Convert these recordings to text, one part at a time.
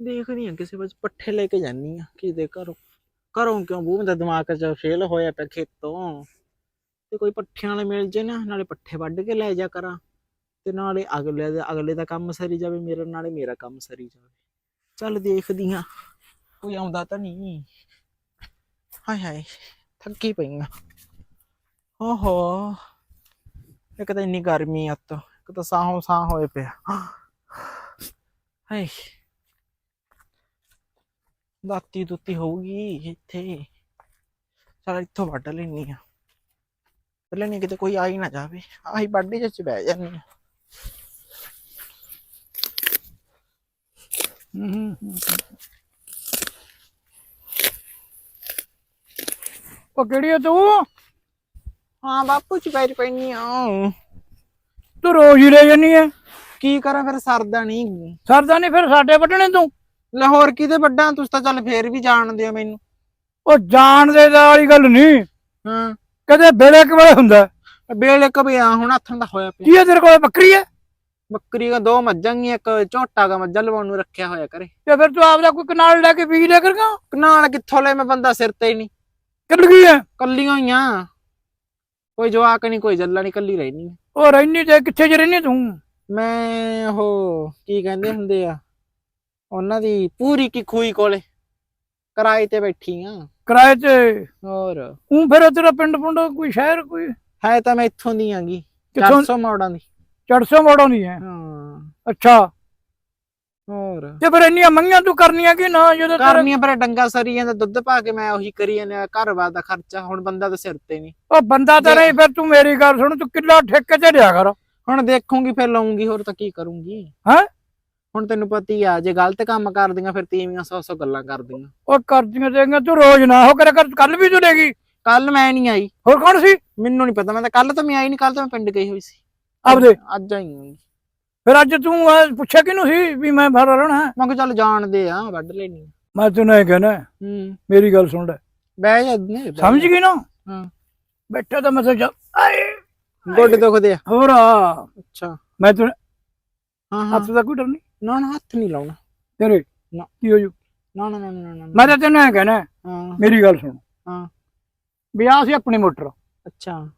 ਦੇਖਦੀ ਆ ਕਿਸੇ ਪਾਸੇ ਪੱਠੇ ਲੈ ਕੇ ਜਾਨੀ ਆ ਕਿਤੇ ਘਰੋਂ। ਘਰੋਂ ਕਿਉਂ? ਬੂ ਮੇਰਾ ਦਿਮਾਗ ਚ ਫੇਲ ਹੋਇਆ ਪਿਆ ਖੇਤੋਂ। ਤੇ ਕੋਈ ਪੱਠਿਆਂ ਵਾਲੇ ਮਿਲ ਜੇ ਨਾ, ਨਾਲੇ ਪੱਠੇ ਵੱਢ ਕੇ ਲੈ ਜਾ ਕਰਾਂ। ਤੇ ਨਾਲੇ ਅਗਲੇ ਦਾ ਅਗਲੇ ਦਾ ਕੰਮ ਸਰੀ ਜਾਵੇ, ਮੇਰਾ ਨਾਲੇ ਮੇਰਾ ਕੰਮ ਸਰੀ ਜਾਵੇ। ਚੱਲ ਦੇਖਦੀ ਆ ਕੋਈ ਆਉਂਦਾ ਤਾਂ ਨਹੀਂ। ਹਾਏ ਹਾਏ, ਥੱਕੀ ਪਈ ਆ ਓਹੋ, ਇੱਕ ਤਾਂ ਇੰਨੀ ਗਰਮੀ ਆ ਉੱਤੋਂ, ਇੱਕ ਤਾਂ ਸਾਹੋਂ ਸਾਹ ਹੋਏ ਪਿਆ। ਹਾਏ। ਦਾਤੀ ਦੁੱਤੀ ਹੋਊਗੀ ਇੱਥੇ ਚਲ ਇੱਥੋਂ ਵੱਢ ਲੈਣੀ ਆ ਪਹਿਲਾਂ ਨਹੀਂ ਕਿਤੇ ਕੋਈ ਆ ਹੀ ਨਾ ਜਾਵੇ। ਆਹੀ ਵੱਢੇ ਚ ਬਹਿ ਜਾਂਦੀ ਆ। ਉਹ ਕਿਹੜੀ ਆ ਤੂੰ? ਹਾਂ ਬਾਪੂ ਚ ਪੈਰ ਪੈਣੀ ਆ। ਤੂੰ ਰੋਜ਼ ਹੀ ਰਹਿ ਜਾਨੀ ਐ ਕੀ ਕਰਾਂ ਫਿਰ ਸਰਦਾ ਨਹੀਂ। ਸਰਦਾ ਨਹੀਂ ਫਿਰ ਸਾਡੇ ਵੱਢਣੇ ਤੂੰ। ਲਾਹੌਰ ਕਿਤੇ ਵੱਡਾ? ਤੁਸੀਂ ਤਾਂ ਚੱਲ ਫੇਰ ਵੀ ਜਾਣਦੇ ਹੋ ਮੈਨੂੰ। ਉਹ ਜਾਣ ਦੇ ਦਾ ਵਾਲੀ ਗੱਲ ਨਹੀਂ। ਹਾਂ। ਕਦੇ ਵੇਲੇ ਇੱਕ ਵੇਲੇ ਹੁੰਦਾ। ਬੇਲੇ ਕਬੇ ਆ ਹੁਣ ਹੱਥਾਂ ਦਾ ਹੋਇਆ ਪਿਆ। ਕੀ ਹੈ ਤੇਰੇ ਕੋਲ ਬੱਕਰੀ ਐ ਬੱਕਰੀ ਦਾ ਦੋ ਮੱਝਾਂ ਗੀਆਂ ਇੱਕ ਝੋਟਾ ਗਾ ਮੱਝਾਂ ਲਵਾਉਣ ਨੂੰ ਰੱਖਿਆ ਹੋਇਆ ਕਰੇ ਤੇ ਫਿਰ ਤੂੰ ਆਪਦਾ ਕੋਈ ਕਨਾਲ ਲੈ ਕੇ ਬੀਜ ਲਿਆ ਕਰਗਾ? ਨਾਲ ਕਿੱਥੋਂ ਲੈ ਮੈਂ ਬੰਦਾ ਸਿਰ ਤੇ ਹੀ ਨਹੀਂ। ਕਿੱਲ ਗਈ ਐ ਕੱਲੀਆਂ ਹੀ ਆ ਕੋਈ ਜਵਾਕ ਨਹੀਂ ਕੋਈ ਜੱਲਾ ਨਹੀਂ ਕੱਲੀ ਰਹਿਣੀ ਉਹ ਰਹਿਨੀ ਤੇ ਕਿੱਥੇ ਜ ਰਹਿਨੀ ਤੂੰ? ਮੈਂ ਉਹ ਕੀ ਕਹਿੰਦੇ ਹੁੰਦੇ ਆ? ਉਹਨਾਂ ਦੀ ਪੂਰੀ ਕੀ ਖੂਈ ਕੋਲੇ ਕਿਰਾਏ ਤੇ ਬੈਠੀ ਆ ਕਿਰਾਏ ਤੇ? ਹੋਰ। ਉਹ ਫਿਰ ਤੇਰਾ ਪਿੰਡ ਪੁੰਡ ਕੋਈ ਸ਼ਹਿਰ ਕੋਈ? ਹੈ ਤਾਂ ਮੈਂ ਇੱਥੋਂ ਦੀ ਆਂਗੀ ਕਿੱਥੋਂ? 400 ਮੋੜਾਂ ਦੀ। 400 ਮੋੜੋਂ ਦੀ ਐ ਹਾਂ। ਅੱਛਾ। ਹੋਰ। ਤੇ ਫਿਰ ਇੰਨੀਆਂ ਮੰਗੀਆਂ ਤੂੰ ਕਰਨੀਆਂ ਕਿ ਨਾ ਜਦੋਂ ਕਰਨੀਆਂ ਪਰ ਡੰਗਾ ਸਰੀ ਜਾਂਦਾ ਦੁੱਧ ਪਾ ਕੇ ਮੈਂ ਉਹੀ ਕਰੀ ਜਾਂਦਾ ਘਰ ਬਾਰ ਦਾ ਖਰਚਾ ਹੁਣ ਬੰਦਾ ਤਾਂ ਸਿਰ ਤੇ ਨਹੀਂ। ਉਹ ਬੰਦਾ ਤਾਂ ਨਹੀਂ ਫਿਰ ਤੂੰ ਮੇਰੀ ਗੱਲ ਸੁਣ ਤੂੰ ਕਿੱਲਾ ਠੇਕੇ ਤੇ ਲਿਆ ਕਰ। ਹੁਣ ਦੇਖੂੰਗੀ ਫਿਰ ਲਵਾਂਗੀ ਹੋਰ ਤਾਂ ਕੀ ਕਰੂੰਗੀ। ਹੈਂ? ਹੁਣ ਤੈਨੂੰ ਪਤਾ ਹੀ ਆ ਜੇ ਗਲਤ ਕੰਮ ਕਰਦੀਆਂ ਫਿਰ ਤੀਵੀਆਂ ਸੌ ਸੌ ਗੱਲਾਂ ਕਰਦੀਆਂ। ਉਹ ਕਰਦੀਆਂ ਦੇਂਗਾ ਤੂੰ ਰੋਜ਼ ਨਾ ਹੋ ਕਰਿਆ ਕਰ ਕੱਲ ਵੀ ਤੂੰ ਦੇਗੀ ਕੱਲ ਮੈਂ ਨਹੀਂ ਆਈ। ਹੋਰ ਕੌਣ ਸੀ? ਮੈਨੂੰ ਨਹੀਂ ਪਤਾ ਮੈਂ ਤਾਂ ਕੱਲ ਤਾਂ ਮੈਂ ਆਈ ਨਹੀਂ ਕੱਲ ਤਾਂ ਮੈਂ ਪਿੰਡ ਗਈ ਹੋਈ ਸੀ। ਆਪਦੇ? ਅੱਜ ਆਈ ਹਾਂ ਫਿਰ ਅੱਜ ਤੂੰ ਪੁੱਛਿਆ ਕਿਹਨੂੰ ਸੀ ਵੀ ਮੈਂ ਭਰ ਰਹਿਣਾ ਮੈਂ ਕਿਹਾ ਚੱਲ ਜਾਣਦੇ ਆ ਵੱਢ ਲੈਣੀ ਮੈਂ ਤੈਨੂੰ ਇਹ ਕਹਿਣਾ ਹੂੰ। ਮੇਰੀ ਗੱਲ ਸੁਣ ਲੈ। ਬਹਿ ਜਾਂਦੇ ਬਹਿ ਸਮਝ ਗਈ ਨਾ? ਹਾਂ। ਬੈਠਾ ਤਾਂ ਮੈਂ ਸੋਚ ਆਏ ਗੋਡੇ ਦੁਖਦੇ ਆ। ਹੋਰ ਆ, ਅੱਛਾ। ਮੈਂ ਤੈਨੂੰ ਹਾਂ ਹਾਂ। ਹੱਥ ਦਾ ਕੋਈ ਡਰ ਨਹੀਂ ਨਾ ਨਾ ਹੱਥ ਨਹੀਂ ਲਾਉਣਾ। ਤੇਰੇ? ਨਾ। ਕੀ ਹੋ ਜੂ? ਨਾ ਨਾ ਨਾ ਨਾ ਨਾ, ਨਾ। ਮੈਂ ਤਾਂ ਤੈਨੂੰ ਇਹ ਕਹਿਣਾ ਹਾਂ। ਮੇਰੀ ਗੱਲ ਸੁਣ। ਹਾਂ। ਵੀ ਆ ਸੀ ਆਪਣੀ ਮੋਟਰ। ਅੱਛਾ।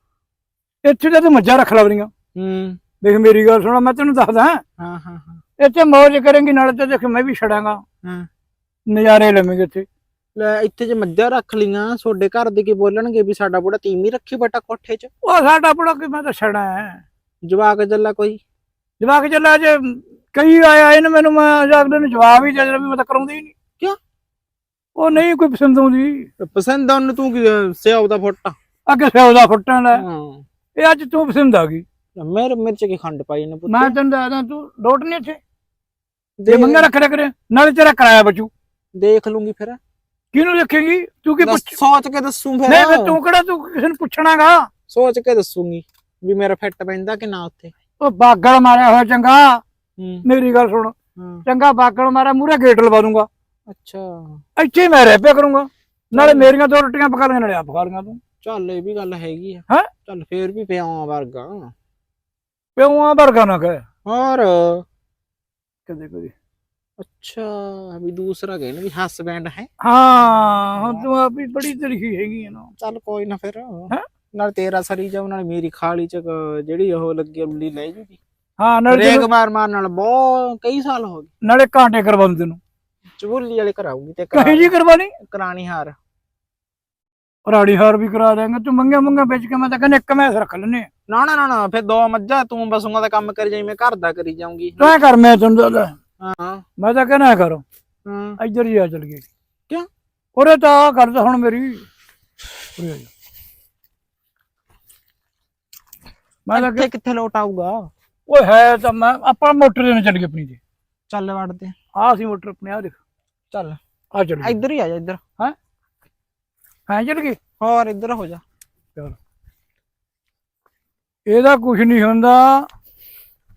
ਇੱਥੇ ਤਾਂ ਤੂੰ ਮੱਝਾਂ ਰੱਖ ਲਵਣੀਆਂ ਹੂੰ। ਦੇਖ ਮੇਰੀ ਗੱਲ ਸੁਣ ਮੈਂ ਤੈਨੂੰ ਦੱਸਦਾ। ਹਾਂ ਹਾਂ ਹਾਂ। ਇੱਥੇ ਮੌਜ ਕਰੇਂਗੀ ਨਾਲੇ ਤੇ ਦੇਖ ਮੈਂ ਵੀ ਛੜਾਂਗਾ। ਹਾਂ। ਨਜ਼ਾਰੇ ਲਵੇਂਗੇ ਇੱਥੇ। ਲੈ ਇੱਥੇ ਜੇ ਮੱਝਾਂ ਰੱਖ ਲੀਆਂ ਤੁਹਾਡੇ ਘਰ ਦੇ ਕੀ ਬੋਲਣਗੇ ਵੀ ਸਾਡਾ ਬੁੜਾ ਤੀਮੀ ਰੱਖੀ ਬਟਾ ਕੋਠੇ 'ਚ? ਉਹ ਸਾਡਾ ਬੜਾ ਕਿ ਮੈਂ ਤਾਂ ਛੜਾ। ਹੈ ਜਵਾਕ ਜੱਲਾ ਕੋਈ? ਜਵਾਕ ਚੱਲਾ ਜੇ ਕਈ ਆਇਆ ਇਹਨੇ ਮੈਨੂੰ ਮੈਂ ਅਗਲੇ ਨੂੰ ਜਵਾਬ ਹੀ ਦੇ ਦੇਣਾ ਵੀ ਮੈਂ ਤਾਂ ਕਰਾਉਂਦੀ ਹੀ ਨਹੀਂ। ਕਿਉਂ? ਉਹ ਨਹੀਂ ਕੋਈ ਪਸੰਦ ਆਉਂਦੀ। ਪਸੰਦ ਆ ਉਹਨੂੰ ਤੂੰ ਕੀ ਸਿਆਉ ਦਾ ਫੁੱਟਾ ਅੱਗੇ ਫੁੱਟਾਂ ਦਾ ਹਾਂ। ਇਹ ਅੱਜ ਤੂੰ ਪਸੰਦ ਆ ਗਈ। ਮੇਰੇ ਮਿਰਚ ਕੀ ਖੰਡ ਪਾਈ ਨੇ ਪੁੱਤ? ਮੈਂ ਤੈਨੂੰ ਦੱਸਦਾ ਤੂੰ ਲੋਟ ਨਹੀਂ ਇੱਥੇ। ਤੇ ਦੇਖ- ਮੰਗਾ ਰੱਖ ਰਿਆ ਕਰੇ ਨਾਲੇ ਤੇਰਾ ਕਿਰਾਇਆ ਬਚੂ। ਦੇਖ ਲੂੰਗੀ ਫਿਰ। ਕਿਹਨੂੰ ਦੇਖੇਗੀ? ਤੂੰ ਕੀ ਦੱਸ- ਪੁੱਛ ਸੋਚ ਕੇ ਦੱਸੂ ਫਿਰ। ਨਹੀਂ ਫਿਰ ਤੂੰ ਕਿਹੜਾ ਤੂੰ ਕਿਸੇ ਨੂੰ ਪੁੱਛਣਾਗਾ ਸੋਚ ਕੇ ਦੱਸੂਗੀ ਵੀ ਮੇਰਾ ਫਿੱਟ ਪੈਂਦਾ ਕਿ ਨਾ ਉੱਥੇ। ਉਹ ਬਾਗਲ ਮਾਰਿਆ ਹੋਇਆ ਚੰਗਾ। ਮੇਰੀ ਗੱਲ ਸੁਣ। ਚੰਗਾ ਬਾਗਲ ਮਾਰਿਆ ਮੂਰੇ ਗੇਟ ਲਵਾ ਦੂੰਗਾ। ਅੱਛਾ। ਇੱਥੇ ਮੈਂ ਰਹਿ ਪਿਆ ਕਰੂੰਗਾ। ਨਾਲੇ। ਮੇਰੀਆਂ ਦੋ ਰੋਟੀਆਂ ਪਕਾ ਲਈਆਂ ਨਾਲੇ ਆਪ ਪਕਾ ਲਈਆਂ ਤੂੰ। ਚੱਲ ਇਹ ਵੀ ਗੱਲ ਹੈਗੀ ਆ। ਹੈਂ? ਚੱਲ ਫੇਰ ਵੀ ਪਿਆਵਾਂ ਵਰਗਾ। ਪਿਉਆਂ ਵਰਗਾ ਨਾ ਕਹੇ। ਹੋਰ? ਕਦੇ ਕਦੇ। ਅੱਛਾ ਵੀ ਦੂਸਰਾ ਕਹਿੰਦੇ ਵੀ ਹਸਬੈਂਡ ਹੈ। ਹਾਂ ਹੁਣ ਤੂੰ ਆਪ ਹੀ ਬੜੀ ਤਰੀਕੀ ਹੈਗੀ ਨਾ। ਚੱਲ ਕੋਈ ਨਾ ਫਿਰ। ਨਾਲ ਤੇਰਾ ਸਰੀ ਜਾਊ ਨਾਲ ਮੇਰੀ ਖਾਲੀ ਚ ਜਿਹੜੀ ਉਹ ਲੱਗੀ ਉੱਲੀ ਲੈ ਜੂਗੀ। ਹਾਂ ਨਾਲੇ ਰੇਗ ਮਾਰ ਮਾਰ ਨਾਲ ਬਹੁਤ ਕਈ ਸਾਲ ਹੋ ਗਏ। ਨਾਲੇ ਕਾਂਟੇ ਕਰਵਾਉਂ ਤੈਨੂੰ। ਚਬੁੱਲੀ ਵਾਲੇ ਕਰਾਊਗੀ ਤੇ ਕਹੀ ਜੀ ਕਰਵਾਣੀ ਕਰਾਣੀ ਹਾਰ। ਰਾੜੀ ਹਾਰ ਵੀ ਕਰਾ ਦੇਂਗਾ ਤੂੰ ਮੰਗਿਆ ਮੰਗਿਆ ਵੇਚ ਕੇ ਮੈਂ ਤਾਂ ਕਹਿੰਦਾ ਇੱਕ ਮੈਸ ਰੱਖ ਲੈਨੇ ਨਾ ਨਾ ਨਾ ਨਾ ਫਿਰ ਦੋ ਮੱਝਾਂ ਤੂੰ ਬਸੂਗਾ ਦਾ ਕੰਮ ਕਰੀ ਜਾਈ ਮੈਂ ਘਰ ਦਾ ਕਰੀ ਜਾਊਂਗੀ। ਤੂੰ ਐ ਕਰ ਮੈਂ ਤੈਨੂੰ ਦੱਸਦਾ। ਹਾਂ। ਮੈਂ ਤਾਂ ਕਹਿਣਾ ਕਰ। ਹਾਂ। ਇੱਧਰ ਹੀ ਆ ਚਲ ਗਈ। ਕਿਉਂ? ਉਰੇ ਤਾਂ ਆ ਕਰਦਾ ਹੁਣ ਮੇਰੀ ਉਰੇ ਆ ਜਾ। ਮੈਂ ਤਾਂ ਕਿੱਥੇ ਕਿੱਥੇ ਲੋਟ ਆਊਗਾ? ਓਏ ਹੈ ਤਾਂ ਮੈਂ ਆਪਾਂ ਮੋਟਰ ਦੇ ਨਾਲ ਚੱਲ ਗਏ ਆਪਣੀ ਤੇ। ਚੱਲ ਵੜਦੇ ਆਹ ਸੀ ਮੋਟਰ ਆਪਣੀ ਆ ਦੇਖ। ਚੱਲ। ਆ ਚੱਲ ਗਈ ਇੱਧਰ ਹੀ ਆ ਜਾ ਇੱਧਰ। ਹਾਂ? ਚੱਲ ਗਈ ਹੋਰ ਇੱਧਰ ਹੋ ਜਾ। ਇਹਦਾ ਕੁਝ ਨਹੀਂ ਹੁੰਦਾ।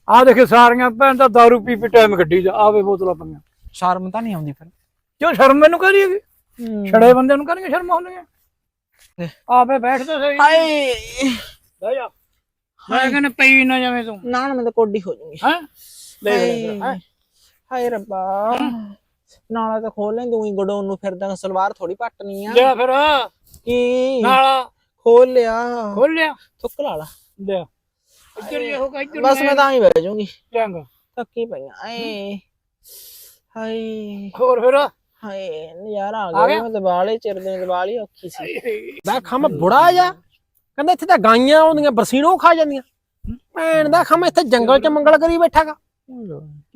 ਆ ਦੇਖ ਸਾਰੀਆਂ ਭੈਣ ਤਾਂ ਦਾਰੂ ਪੀ ਪੀ ਟਾਈਮ ਕੱਢੀ ਜਾ। ਆਵੇ ਬੋਤਲਾਂ ਪਈਆਂ। ਸ਼ਰਮ ਤਾਂ ਨਹੀਂ ਆਉਂਦੀ ਫਿਰ। ਕਿਉਂ ਸ਼ਰਮ ਮੈਨੂੰ ਕਹਦੀ ਹੈਗੀ? ਛੜੇ ਬੰਦੇ ਨੂੰ ਕਰੀਏ ਸ਼ਰਮ ਆਉਂਦੀਆਂ? ਲੈ। ਆਵੇ ਬੈਠ ਤਾਂ ਸਹੀ। ਹਾਏ। ਬਹਿ ਜਾ। ਮੈਂ ਕਹਿੰਦਾ ਪਈ ਨਾ ਜਾਵੇਂ ਤੂੰ। ਨਾ ਨਾ ਮੈਂ ਤਾਂ ਕੋਡੀ ਹੋ ਜਾਊਂਗੀ ਹੈ? ਲੈ ਲੈ ਹਾਏ। ਹਾਏ ਰੱਬਾ। ਨਾਲਾ ਤਾਂ ਖੋਲ ਲੈ ਦੂਈ ਗਡੋਨ ਨੂੰ ਫਿਰਦਾ ਸਲਵਾਰ ਥੋੜੀ ਪੱਟਣੀ ਆ। ਲਿਆ ਫਿਰ। ਕੀ? ਨਾਲਾ। ਖੋਲ ਲਿਆ ਖੋਲ ਲਿਆ ਥੁੱਕ ਲਾ ਲਾ। ਲਿਆ। ਇੱਧਰ ਜੇ ਹੋਗਾ ਇੱਧਰ ਬਸ ਮੈਂ ਤਾਂ ਹੀ ਬਹਿ ਜਾਊਂਗੀ। ਚੰਗਾ। ਥੱਕੀ ਪਈਆਂ ਆਏ ਹਾਏ। ਹੋਰ ਫਿਰ? ਹਾਏ ਨਜ਼ਾਰਾ ਆ ਆ ਗਿਆ? ਮੈਂ ਦਿਵਾਲੇ ਚਿਰਦੇ ਦਿਵਾਲੀ ਔਖੀ ਸੀ। ਦਾ ਖਮ ਬੁੜਾ ਜਾ ਕਹਿੰਦਾ ਇੱਥੇ ਤਾਂ ਗਾਈਆਂ ਆਉਂਦੀਆਂ ਬਰਸੀਨੋਂ ਖਾ ਜਾਂਦੀਆਂ। ਭੈਣ ਦਾ ਖਮ ਇੱਥੇ ਜੰਗਲ 'ਚ ਮੰਗਲ ਕਰੀ ਬੈਠਾਗਾ।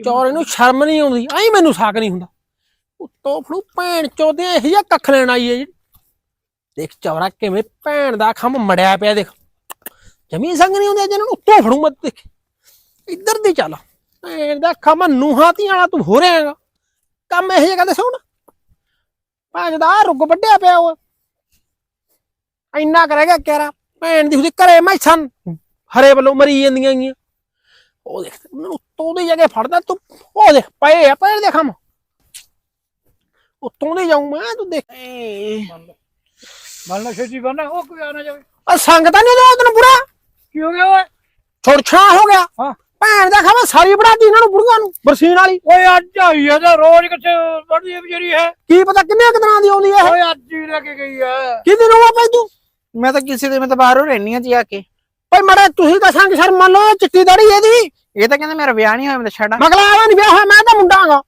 ਚੌਰੇ ਨੂੰ ਸ਼ਰਮ ਨਹੀਂ ਆਉਂਦੀ ਐਂ ਮੈਨੂੰ ਸਾਕ ਨਹੀਂ ਹੁੰਦਾ। ਉੱਤੋਂ ਫੜੂ ਭੈਣ ਚੋਦੇ ਇਹ ਜਿਹਾ ਕੱਖ ਲੈਣ ਆਈ ਹੈ ਜੀ ਦੇਖ ਚੌਰਾ ਕਿਵੇਂ ਭੈਣ ਦਾ ਖਮ ਮੜਿਆ ਪਿਆ ਦੇਖ। ਜਮੀ ਸੰਗ ਨਹੀਂ ਹੁੰਦੇ ਜਿਹਨਾਂ ਨੂੰ ਉੱਤੋਂ ਫੜੂ ਮਤ ਦੇਖ। ਇੱਧਰ ਦੀ ਚੱਲ। ਭੈਣ ਦਾ ਖਮ ਨੂਹਾਂ ਧੀਆਂ ਵਾਲਾ ਤੂੰ ਹੋ ਰਿਹਾਗਾ। ਕੰਮ ਇਹ ਜਿਹਾ ਕਹਿੰਦੇ ਸੁਣ ਭੈਣ ਦਾ ਰੁੱਗ ਵੱਢਿਆ ਪਿਆ ਉਹ। ਇੰਨਾ ਕਰੇਗਾ ਕਿਹੜਾ ਭੈਣ ਦੀ ਉਹਦੇ ਘਰੇ ਮੈਸਾਂ ਹਰੇ ਵੱਲੋਂ ਮਰੀ ਜਾਂਦੀਆਂ ਗੀਆਂ। ਉਹ ਦੇਖ ਮੈਨੂੰ ਉੱਤੋਂ ਦੀ ਜਗ੍ਹਾ ਫੜਦਾ ਤੂੰ ਉਹ ਦੇਖ ਪਏ ਆ ਪਏ ਦੇਖ ਹਮ ਉੱਤੋਂ ਦੀ ਜਾਉਂ ਮੈਂ ਤੂੰ ਦੇਖ। ਏ ਮਲਣਾ ਛੇਤੀ ਕਰਨਾ ਉਹ ਕੋਈ ਆ ਨਾ ਜਾਵੇ। ਆ ਸੰਗਤਾਂ ਨਹੀਂ ਉਹਦਾ ਤੈਨੂੰ ਬੁੜਾ ਕੀ ਹੋ ਗਿਆ ਓਏ? ਛੋੜਛਾ ਹੋ ਗਿਆ। ਹਾਂ। ਭੈਣ ਦਾ ਖਾਵਾ ਸਾਰੀ ਬੜਾਦੀ ਇਹਨਾਂ ਨੂੰ ਬੁੜੀਆਂ ਨੂੰ ਬਰਸੀਨ ਵਾਲੀ। ਓਏ ਅੱਜ ਆਈ ਹੈ ਤਾਂ ਰੋਜ਼ ਕਿੱਥੇ ਵੜਦੀ ਹੈ ਵਿਚਾਰੀ ਹੈ। ਕੀ ਪਤਾ ਕਿੰਨੇ ਕੁ ਦਿਨਾਂ ਦੀ ਆਉਂਦੀ ਹੀ ਲੈ ਕੇ ਗਈ ਹੈ ਕਿਹਦੀ ਨੂੰ ਆ ਪਈ ਤੂੰ ਮੈਂ ਤਾਂ ਕਿਸੇ ਦੇ ਮੈਂ ਤਾਂ ਬਾਹਰੋਂ ਰਹਿਣੀ ਆ ਜੀ ਆ ਕੇ। ਭਾਈ ਮੜਾ ਤੁਸੀਂ ਤਾਂ ਸੰਗ ਸ਼ਰਮ ਮੰਨ ਲਓ ਚਿੱਟੀ ਦਾੜੀ ਇਹਦੀ। ਇਹ ਤਾਂ ਕਹਿੰਦਾ ਮੇਰਾ ਵਿਆਹ ਨਹੀਂ ਹੋਇਆ ਮੈਂ ਤਾਂ ਛੱਡਾਂ ਮਗਲਾ ਆਵਾ ਨਹੀਂ ਵਿਆਹ ਹੋਇਆ ਮੈਂ ਤਾਂ ਮੁੰਡਾ ਹਾਂ।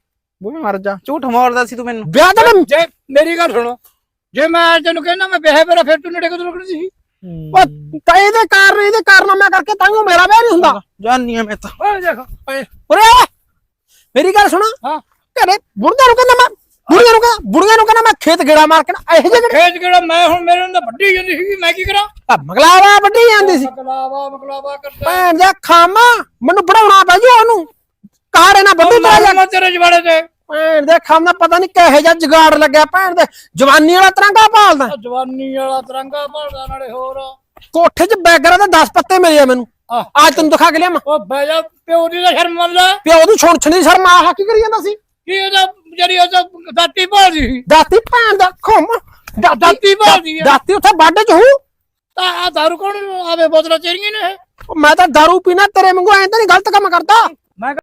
ਬੂਹੇ ਮਰ ਜਾ। ਝੂਠ ਮਾਰਦਾ ਸੀ ਤੂੰ ਮੈਨੂੰ। ਵਿਆਹ ਤਾਂ ਮੈਂ- ਜੇ ਮੇਰੀ ਗੱਲ ਸੁਣੋ ਜੇ ਮੈਂ ਤੈਨੂੰ ਕਹਿੰਦਾ ਮੈਂ ਵਿਆਹ ਮੇਰਾ ਫਿਰ ਤੂੰ ਨੇੜੇ ਕਦੋਂ ਰੁਕਣੀ ਸੀ? ਉਹ ਤਾਂ ਇਹਦੇ ਕਾਰਨ ਇਹਦੇ ਕਾਰਨਾਮਾ ਕਰਕੇ ਤਾਂ ਹੀ ਮੇਰਾ ਵਿਆਹ ਨਹੀਂ ਹੁੰਦਾ। ਜਾਨੀ ਆ ਮੈਂ ਤਾਂ। ਓਏ ਦੇਖ ਉਰੇ ਆ। ਮੇਰੀ ਗੱਲ ਸੁਣ। ਹਾਂ। ਘਰੇ ਬੁੜੀਆਂ ਨੂੰ ਕਹਿੰਦਾ ਮੈਂ ਬੁੜੀਆਂ ਨੂੰ ਕਹਿੰਦਾ ਬੁੜੀਆਂ ਨੂੰ ਖੇਤ ਗੇੜਾ ਮਾਰ ਕੇ ਨਾ ਇਹੋ ਜਿਹੇ ਖੇਤ ਕਿਹੜਾ ਮੈਂ ਹੁਣ ਮੇਰੇ ਨਾਲ ਵੱਡੀ ਜਾਂਦੀ ਸੀ ਮੈਂ ਕੀ ਕਰਾਂ? ਆ ਮਗਲਾਵਾ ਵੱਡੀ ਜਾਂਦੀ ਸੀ। ਮਕਲਾਵਾ ਮਕਲਾਵਾ ਕਰਦਾ। ਭੈਣ ਦਾ ਖਾਮਾ ਮੈਨੂੰ ਪੜਾਉਣਾ ਪੈ ਜੂ ਉਹਨੂੰ। ਕਾੜੇ ਨਾ ਬੰਦੂ ਤੇਰਾ ਜਾ ਮੈਂ ਤੇਰੇ ਜਵਾੜੇ ਤੇ। ਭੈਣ ਦੇ ਖਾਮਾ ਪਤਾ ਨਹੀਂ ਕਿਹੋ ਜਿਹਾ ਜਗਾੜ ਲੱਗਿਆ ਭੈਣ ਦੇ। ਜਵਾਨੀ ਵਾਲਾ ਤਰੰਗਾ ਭਾਲਦਾ। ਆਹ ਜਵਾਨੀ ਵਾਲਾ ਤਿਰੰਗਾ ਭਾਲਦਾ ਨਾਲੇ ਹੋਰ। ਕੋਠੇ 'ਚ ਬੈਗਰਾਂ ਦੇ 10 ਪੱਤੇ ਮਿਲੇ ਆ ਮੈਨੂੰ। ਆਹ। ਅੱਜ ਤੈਨੂੰ ਦਿਖਾ ਕੇ ਲਿਆਵਾਂ। ਉਹ ਬਹਿ ਜਾ ਪਿਓ ਦੀ ਤਾਂ ਸ਼ਰਮ ਮੰਨ ਲੈ ਪਿਓ ਦੀ ਛੁਣ ਛਣੀ ਸ਼ਰਮਾ ਆਹ ਕੀ ਕਰੀ ਜਾਂਦਾ ਸੀ? ਕੀ ਇਹਦਾ ਵਿਚਾਰੀ ਉਹ ਦਾਤੀ ਸੀ। ਦਾਤੀ ਭੈਣ ਦਾ ਖੁੰਮ ਦਾਤੀ ਆ ਦਾਤੀ ਉੱਥੇ ਬਾਡੇ 'ਚ ਹੂੰ ਤਾਂ ਆ ਦਾਰੂ ਕੌਣ ਆਵੇ ਬੋਤਲਾਂ ਚੇਰੀਆਂ ਨੇ? ਮੈਂ ਤਾਂ दारू ਪੀਣਾ ਤੇਰੇ ਵਾਂਗੂ ਐਂ ਤਾਂ ਨਹੀਂ ਗਲਤ ਕੰਮ ਕਰਦਾ। ਮੈਂ